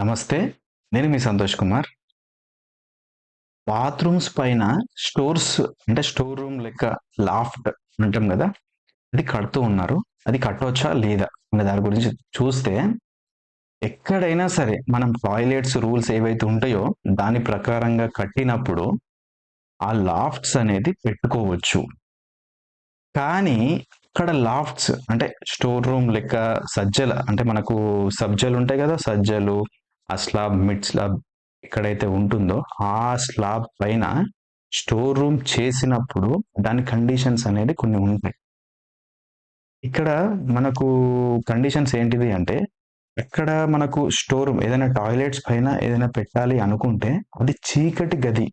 నమస్తే నేను మీ సంతోష్ కుమార్. బాత్రూమ్స్ పైన స్టోర్స్ అంటే స్టోర్ రూమ్ లెక్క లాఫ్ట్ అంటాం కదా అది కడుతూ ఉన్నారు. అది కట్టవచ్చా లేదా అనే దాని గురించి చూస్తే ఎక్కడైనా సరే మనం టాయిలెట్స్ రూల్స్ ఏవైతే ఉంటాయో దాని ప్రకారంగా కట్టినప్పుడు ఆ లాఫ్ట్స్ అనేది పెట్టుకోవచ్చు. కానీ ఇక్కడ లాఫ్ట్స్ అంటే స్టోర్ రూమ్ లెక్క సజ్జల అంటే మనకు సబ్జలు ఉంటాయి కదా సజ్జలు ఆ స్లాబ్ మిడ్ స్లాబ్ ఎక్కడైతే ఉంటుందో ఆ స్లాబ్ పైన స్టోర్ రూమ్ చేసినప్పుడు దాని కండిషన్స్ అనేది కొన్ని ఉంటాయి. ఇక్కడ మనకు కండిషన్స్ ఏంటిది అంటే ఎక్కడ మనకు స్టోర్ రూమ్ ఏదైనా టాయిలెట్స్ పైన ఏదైనా పెట్టాలి అనుకుంటే అది చీకటి గది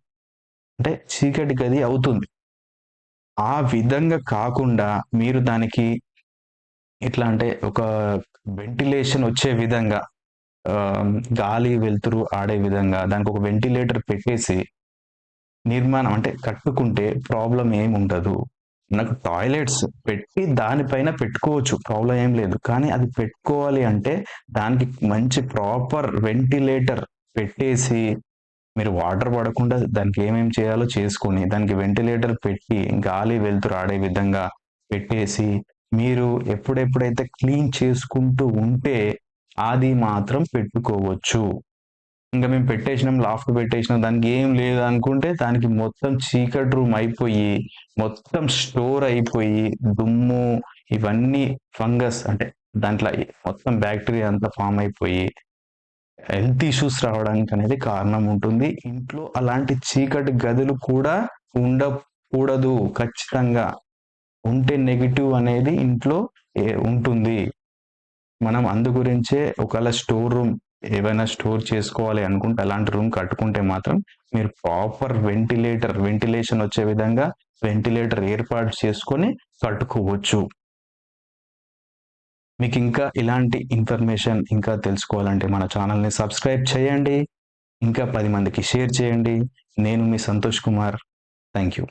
అంటే చీకటి గది అవుతుంది. ఆ విధంగా కాకుండా మీరు దానికి ఎట్లా అంటే ఒక వెంటిలేషన్ వచ్చే విధంగా గాలి వెలుతురు ఆడే విధంగా దానికి ఒక వెంటిలేటర్ పెట్టేసి నిర్మాణం అంటే కట్టుకుంటే ప్రాబ్లం ఏమి ఉండదు. మనకు టాయిలెట్స్ పెట్టి దానిపైన పెట్టుకోవచ్చు ప్రాబ్లం ఏం లేదు. కానీ అది పెట్టుకోవాలి అంటే దానికి మంచి ప్రాపర్ వెంటిలేటర్ పెట్టేసి మీరు వాటర్ పడకుండా దానికి ఏమేమి చేయాలో చేసుకొని దానికి వెంటిలేటర్ పెట్టి గాలి వెలుతురు ఆడే విధంగా పెట్టేసి మీరు ఎప్పుడెప్పుడైతే క్లీన్ చేసుకుంటూ ఉంటే అది మాత్రం పెట్టుకోవచ్చు. ఇంకా మేము పెట్టేసినాం లాఫ్ట్ పెట్టేసినాం దానికి ఏం లేదు అనుకుంటే దానికి మొత్తం చీకటి రూమ్ అయిపోయి మొత్తం స్టోర్ అయిపోయి దుమ్ము ఇవన్నీ ఫంగస్ అంటే దాంట్లో మొత్తం బ్యాక్టీరియా అంతా ఫామ్ అయిపోయి హెల్త్ ఇష్యూస్ రావడానికి అనేది కారణం ఉంటుంది. ఇంట్లో అలాంటి చీకటి గదులు కూడా ఉండకూడదు. ఖచ్చితంగా ఉంటే నెగిటివ్ అనేది ఇంట్లో ఏ- ఉంటుంది. మనం అందు గురించే ఒకవేళ స్టోర్ రూమ్ ఏవైనా స్టోర్ చేసుకోవాలి అనుకుంటే అలాంటి రూమ్ కట్టుకుంటే మాత్రం మీరు ప్రాపర్ వెంటిలేటర్ వెంటిలేషన్ వచ్చే విధంగా వెంటిలేటర్ ఏర్పాటు చేసుకొని కట్టుకోవచ్చు. మీకు ఇంకా ఇలాంటి ఇన్ఫర్మేషన్ ఇంకా తెలుసుకోవాలంటే మన ఛానల్ని సబ్స్క్రైబ్ చేయండి. ఇంకా పది మందికి షేర్ చేయండి. నేను మీ సంతోష్ కుమార్. Thank you